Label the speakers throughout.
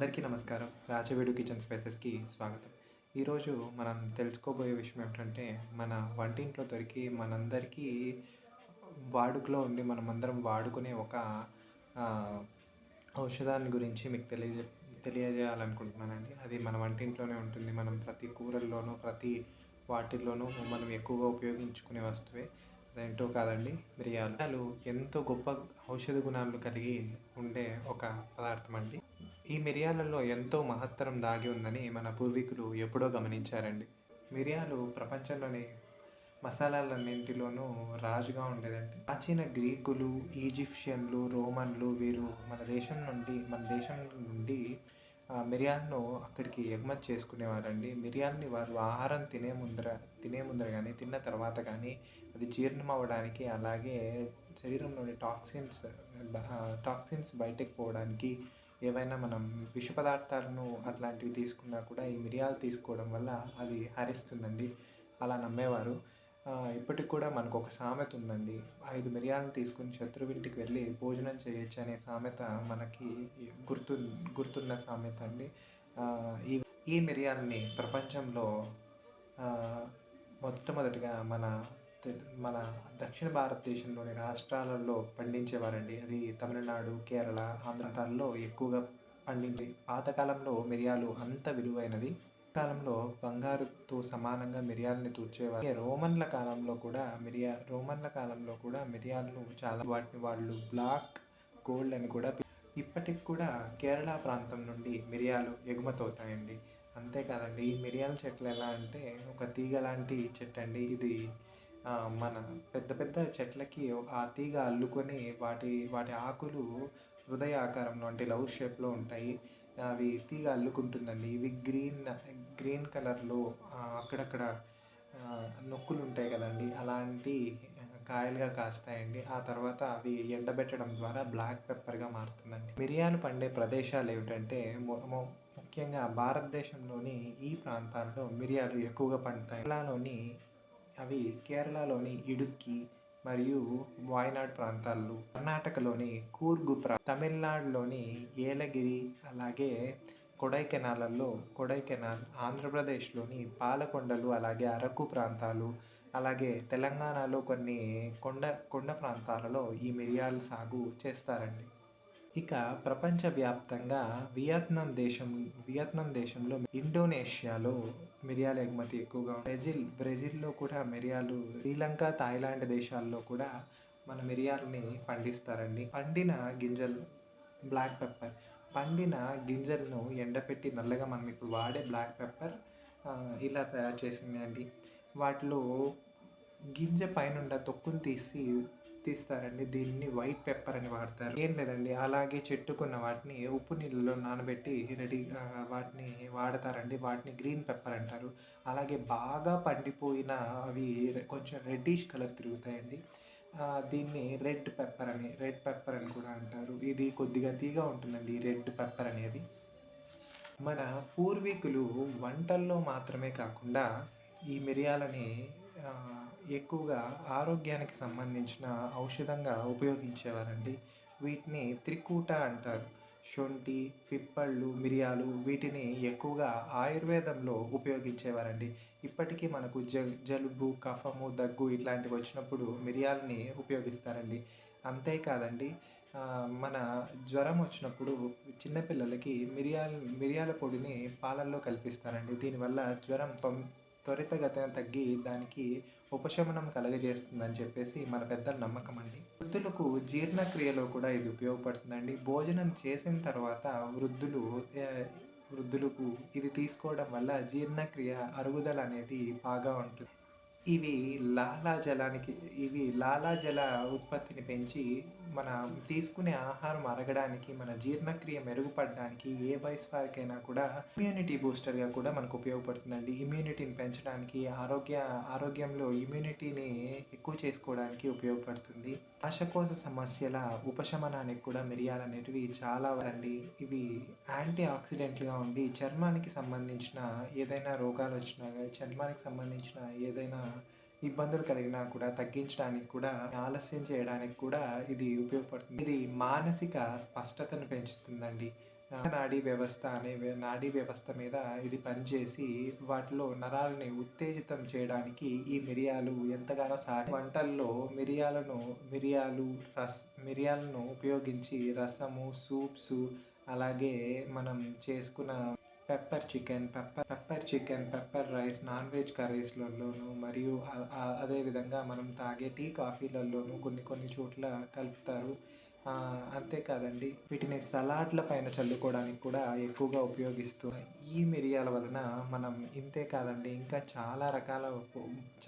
Speaker 1: అందరికీ నమస్కారం. రాచవేడు కిచెన్ స్పైసెస్కి స్వాగతం. ఈరోజు మనం తెలుసుకోబోయే విషయం ఏమిటంటే మన వంటింట్లో దొరికి మనందరికీ వాడుకలో ఉండి మనమందరం వాడుకునే ఒక ఔషధాన్ని గురించి మీకు తెలియజే తెలియజేయాలనుకుంటున్నానండి. అది మన వంటింట్లోనే ఉంటుంది. మనం ప్రతి కూరల్లోనూ ప్రతి వాటిల్లోనూ మనం ఎక్కువగా ఉపయోగించుకునే వస్తువే. అదేంటో కాదండి మిరియాలు. మిరియాలు ఎంతో గొప్ప ఔషధ గుణాలు కలిగి ఉండే ఒక పదార్థం అండి. ఈ మిరియాలలో ఎంతో మహత్తరం దాగి ఉందని మన పూర్వీకులు ఎప్పుడో గమనించారండి. మిరియాలు ప్రపంచంలోని మసాలాలన్నింటిలోనూ రాజుగా ఉండేదండి. ప్రాచీన గ్రీకులు ఈజిప్షియన్లు రోమన్లు వీరు మన దేశం నుండి మన దేశం నుండి ఆ, మిరియాలను అక్కడికి ఎగుమతి చేసుకునేవారండి. మిరియాలని వారు ఆహారం తినే ముందర తినే ముందర కానీ తిన్న తర్వాత కానీ అది జీర్ణం అవ్వడానికి అలాగే శరీరంలోని టాక్సిన్స్ టాక్సిన్స్ బయటకు పోవడానికి ఏవైనా మనం విష పదార్థాలను అట్లాంటివి తీసుకున్నా కూడా ఈ మిరియాలు తీసుకోవడం వల్ల అది హరిస్తుందండి అలా నమ్మేవారు. ఇప్పటికి కూడా మనకు ఒక సామెత ఉందండి. ఐదు మిరియాలను తీసుకుని శత్రువింటికి వెళ్ళి భోజనం చేయొచ్చు అనే సామెత మనకి గుర్తు గుర్తున్న సామెత అండి. ఈ ఈ మిరియాలని ప్రపంచంలో మొట్టమొదటిగా మన మన దక్షిణ భారతదేశంలోని రాష్ట్రాలలో పండించేవారండి. అది తమిళనాడు కేరళ ఆంధ్రతాల్లో ఎక్కువగా పండింది. పాతకాలంలో మిరియాలు అంత విలువైనది కాలంలో బంగారుతో సమానంగా మిరియాలని తూర్చేవారు. రోమన్ల కాలంలో కూడా మిరియా రోమన్ల కాలంలో కూడా మిరియాలను చాలా వాటిని వాళ్ళు బ్లాక్ గోల్డ్ అని కూడా ఇప్పటికి కూడా కేరళ ప్రాంతం నుండి మిరియాలు ఎగుమతి అవుతాయండి అంతేకాదండి ఈ మిరియాల చెట్లు ఎలా అంటే ఒక తీగ లాంటి చెట్టు అండి ఇది మన పెద్ద పెద్ద చెట్లకి ఆ తీగ అల్లుకొని వాటి వాటి ఆకులు హృదయ ఆకారంలో అంటే లవ్ షేప్లో ఉంటాయి. అవి తీగ అల్లుకుంటుందండి. ఇవి గ్రీన్ గ్రీన్ కలర్లో అక్కడక్కడ నొక్కులు ఉంటాయి కదండి. అలాంటి కాయలుగా కాస్తాయండి. ఆ తర్వాత అవి ఎండబెట్టడం ద్వారా బ్లాక్ పెప్పర్గా మారుతుందండి. మిరియాలు పండే ప్రదేశాలు ఏమిటంటే ముఖ్యంగా భారతదేశంలోని ఈ ప్రాంతాల్లో మిరియాలు ఎక్కువగా పండుతాయి. కేరళలోని అవి కేరళలోని ఇడుక్కి మరియు వాయనాడ్ ప్రాంతాల్లో కర్ణాటకలోని కూర్గు ప్రా తమిళనాడులోని ఏలగిరి అలాగే కొడైకెనాలలో కొడైకెనాల్ ఆంధ్రప్రదేశ్లోని పాలకొండలు అలాగే అరకు ప్రాంతాలు అలాగే తెలంగాణలో కొన్ని కొండ కొండ ప్రాంతాలలో ఈ మిరియాల సాగు చేస్తారండి. ఇక ప్రపంచవ్యాప్తంగా వియత్నాం దేశం వియత్నాం దేశంలో ఇండోనేషియాలో మిరియాల ఎగుమతి ఎక్కువగా ఉంది. బ్రెజిల్ బ్రెజిల్లో కూడా మిరియాలు శ్రీలంక థాయిలాండ్ దేశాల్లో కూడా మన మిరియాలని పండిస్తారండి. పండిన గింజలు బ్లాక్ పెప్పర్. పండిన గింజలను ఎండపెట్టి నల్లగా మనం ఇప్పుడు వాడే బ్లాక్ పెప్పర్ ఇలా తయారు చేసింది అండి వాటిలో గింజ పైన తొక్కును తీసి తీస్తారండి దీన్ని వైట్ పెప్పర్ అని వాడతారు. ఏం లేదండి. అలాగే చెట్టుకున్న వాటిని ఉప్పు నీళ్ళలో నానబెట్టి రెడీ వాటిని వాడతారండి. వాటిని గ్రీన్ పెప్పర్ అంటారు. అలాగే బాగా పండిపోయిన అవి కొంచెం రెడ్డిష్ కలర్ తిరుగుతాయండి. దీన్ని రెడ్ పెప్పర్ అని రెడ్ పెప్పర్ అని కూడా అంటారు. ఇది కొద్దిగా తీగా ఉంటుందండి. రెడ్ పెప్పర్ అనేది. మన పూర్వీకులు వంటల్లో మాత్రమే కాకుండా ఈ మిరియాలని ఎక్కువగా ఆరోగ్యానికి సంబంధించిన ఔషధంగా ఉపయోగించేవారండి. వీటిని త్రికూట అంటారు. శొంఠి పిప్పళ్ళు మిరియాలు వీటిని ఎక్కువగా ఆయుర్వేదంలో ఉపయోగించేవారండి. ఇప్పటికీ మనకు జ జలుబు కఫము దగ్గు ఇట్లాంటివి వచ్చినప్పుడు మిరియాలని ఉపయోగిస్తారండి. అంతేకాదండి మన జ్వరం వచ్చినప్పుడు చిన్నపిల్లలకి మిరియాల మిరియాల పొడిని పాలల్లో కల్పిస్తారండి. దీనివల్ల జ్వరం తొం త్వరితగతిన తగ్గి దానికి ఉపశమనం కలగజేస్తుందని చెప్పేసి మన పెద్దల నమ్మకం అండి. వృద్ధులకు జీర్ణక్రియలో కూడా ఇది ఉపయోగపడుతుందండి. భోజనం చేసిన తర్వాత వృద్ధులు వృద్ధులకు ఇది తీసుకోవడం వల్ల జీర్ణక్రియ అరుగుదల అనేది బాగా ఉంటుంది. ఇవి లాలాజలానికి ఇవి లాలాజల ఉత్పత్తిని పెంచి మన తీసుకునే ఆహారం అరగడానికి మన జీర్ణక్రియ మెరుగుపడడానికి ఏ వయసు వారికైనా కూడా ఇమ్యూనిటీ బూస్టర్గా కూడా మనకు ఉపయోగపడుతుందండి. ఇమ్యూనిటీని పెంచడానికి ఆరోగ్య ఆరోగ్యంలో ఇమ్యూనిటీని ఎక్కువ చేసుకోవడానికి ఉపయోగపడుతుంది. ఆశకోశ సమస్యల ఉపశమనానికి కూడా మిరియాలు అనేటివి చాలా అండి ఇవి యాంటీ ఆక్సిడెంట్లుగా ఉండి చర్మానికి సంబంధించిన ఏదైనా రోగాలు వచ్చినా కానీ చర్మానికి సంబంధించిన ఏదైనా ఇబ్బందులు కలిగినా కూడా తగ్గించడానికి కూడా ఆలస్యం చేయడానికి కూడా ఇది ఉపయోగపడుతుంది. ఇది మానసిక స్పష్టతను పెంచుతుందండి. నాడీ వ్యవస్థ అనే నాడీ వ్యవస్థ మీద ఇది పనిచేసి వాటిలో నరాలని ఉత్తేజితం చేయడానికి ఈ మిరియాలు ఎంతగానో సహాయ వంటల్లో మిరియాలను మిరియాలు రస్ మిరియాలను ఉపయోగించి రసము సూప్స్ అలాగే మనం చేసుకున్న pepper chicken pepper pepper chicken pepper rice non veg కర్రీస్లలోనూ మరియు అదేవిధంగా మనం తాగే టీ కాఫీలలోనూ కొన్ని కొన్ని చోట్ల కలుపుతారు. అంతేకాదండి వీటిని సలాడ్ల పైన చల్లుకోవడానికి కూడా ఎక్కువగా ఉపయోగిస్తూ ఈ మిరియాల వలన మనం ఇంతే కాదండి ఇంకా చాలా రకాల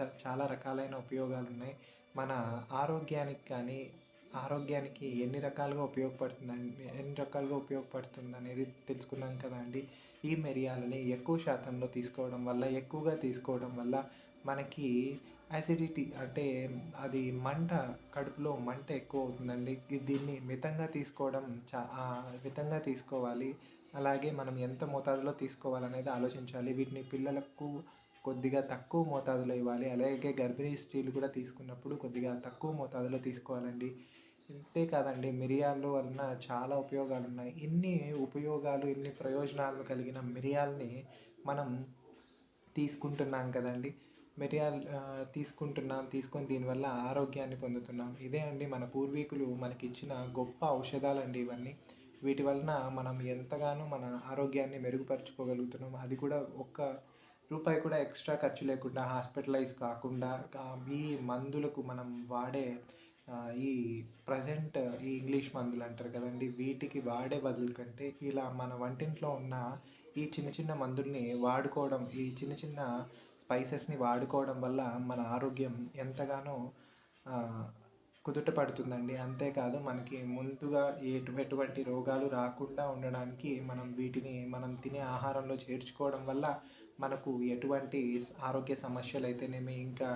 Speaker 1: చ- చాలా రకాలైన ఉపయోగాలు ఉన్నాయి. మన ఆరోగ్యానికి కానీ ఆరోగ్యానికి ఎన్ని రకాలుగా ఉపయోగపడుతుందండి ఎన్ని రకాలుగా ఉపయోగపడుతుంది అనేది తెలుసుకున్నాం కదా అండి. ఈ మిరియాలని ఎక్కువ శాతంలో తీసుకోవడం వల్ల ఎక్కువగా తీసుకోవడం వల్ల మనకి యాసిడిటీ అంటే అది మంట కడుపులో మంట ఎక్కువ అవుతుందండి దీన్ని మితంగా తీసుకోవడం చా మితంగా తీసుకోవాలి. అలాగే మనం ఎంత మోతాదులో తీసుకోవాలనేది ఆలోచించాలి. వీటిని పిల్లలకు కొద్దిగా తక్కువ మోతాదులో ఇవ్వాలి. అలాగే గర్భిణీ స్త్రీలు కూడా తీసుకున్నప్పుడు కొద్దిగా తక్కువ మోతాదులో తీసుకోవాలండి. ఇంతే కాదండి మిరియాలు వలన చాలా ఉపయోగాలు ఉన్నాయి ఇన్ని ఉపయోగాలు ఇన్ని ప్రయోజనాలు కలిగిన మిరియాలని మనం తీసుకుంటున్నాం కదండి. మిరియాలు తీసుకుంటున్నాం తీసుకొని దీనివల్ల ఆరోగ్యాన్ని పొందుతున్నాం. ఇదే అండి మన పూర్వీకులు మనకి ఇచ్చిన గొప్ప ఔషధాలండి ఇవన్నీ. వీటి వలన మనం ఎంతగానో మన ఆరోగ్యాన్ని మెరుగుపరుచుకోగలుగుతున్నాం. అది కూడా ఒక్క రూపాయి కూడా ఎక్స్ట్రా ఖర్చు లేకుండా హాస్పిటలైజ్ కాకుండా ఈ మందులకు మనం వాడే ఈ ప్రజెంట్ ఈ ఇంగ్లీష్ మందులు అంటారు కదండి వీటికి వాడే బదులు కంటే ఇలా మన వంటింట్లో ఉన్న ఈ చిన్న చిన్న మందుల్ని వాడుకోవడం ఈ చిన్న చిన్న స్పైసెస్ని వాడుకోవడం వల్ల మన ఆరోగ్యం ఎంతగానో కుదుట పడుతుందండి. అంతేకాదు మనకి ముందుగా ఎటు ఎటువంటి రోగాలు రాకుండా ఉండడానికి మనం వీటిని మనం తినే ఆహారంలో చేర్చుకోవడం వల్ల మనకు ఎటువంటి ఆరోగ్య సమస్యలు అయితేనేమి ఇంకా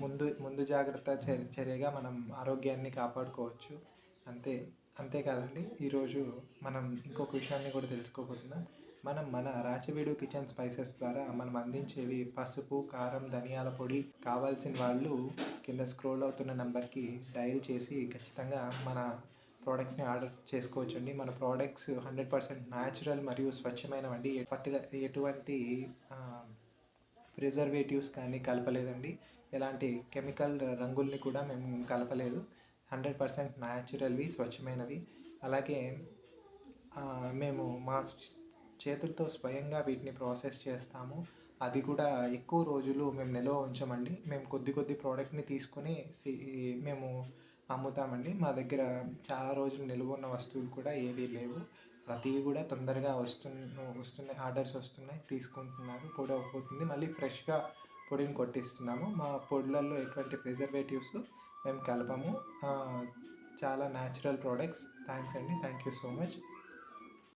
Speaker 1: ముందు ముందు జాగ్రత్త చర్యగా మనం ఆరోగ్యాన్ని కాపాడుకోవచ్చు. అంతే అంతేకాదండి ఈరోజు మనం ఇంకొక విషయాన్ని కూడా తెలుసుకోబోతున్నాం. మనం మన రాచవీడు కిచెన్ స్పైసెస్ ద్వారా మనం అందించేవి పసుపు కారం ధనియాల పొడి కావాల్సిన వాళ్ళు కింద స్క్రోల్ అవుతున్న నెంబర్కి డయల్ చేసి ఖచ్చితంగా మన ప్రోడక్ట్స్ని ఆర్డర్ చేసుకోవచ్చండి. మన ప్రోడక్ట్స్ హండ్రెడ్ పర్సెంట్ న్యాచురల్ మరియు స్వచ్ఛమైనవండి. ఫర్టిల ఎటువంటి ప్రిజర్వేటివ్స్ కానీ కలపలేదండి. ఎలాంటి కెమికల్ రంగుల్ని కూడా మేము కలపలేదు. హండ్రెడ్ పర్సెంట్ న్యాచురల్వి స్వచ్ఛమైనవి. అలాగే మేము మా చేతులతో స్వయంగా వీటిని ప్రాసెస్ చేస్తాము. అది కూడా ఎక్కువ రోజులు మేము నిల్వ ఉంచమండి. మేము కొద్ది కొద్ది ప్రోడక్ట్ని తీసుకొని మేము అమ్ముతామండి. మా దగ్గర చాలా రోజులు నిల్వ ఉన్న వస్తువులు కూడా ఏవీ లేవు. ప్రతివి కూడా తొందరగా వస్తున్న వస్తున్నాయి ఆర్డర్స్ వస్తున్నాయి తీసుకుంటున్నారు పొడి అయిపోతుంది మళ్ళీ ఫ్రెష్గా పొడిని కొట్టిస్తున్నాము. మా పొడులలో ఎటువంటి ప్రిజర్వేటివ్స్ మేము కలపము. చాలా న్యాచురల్ ప్రోడక్ట్స్. థ్యాంక్స్ అండి. Thank you so much.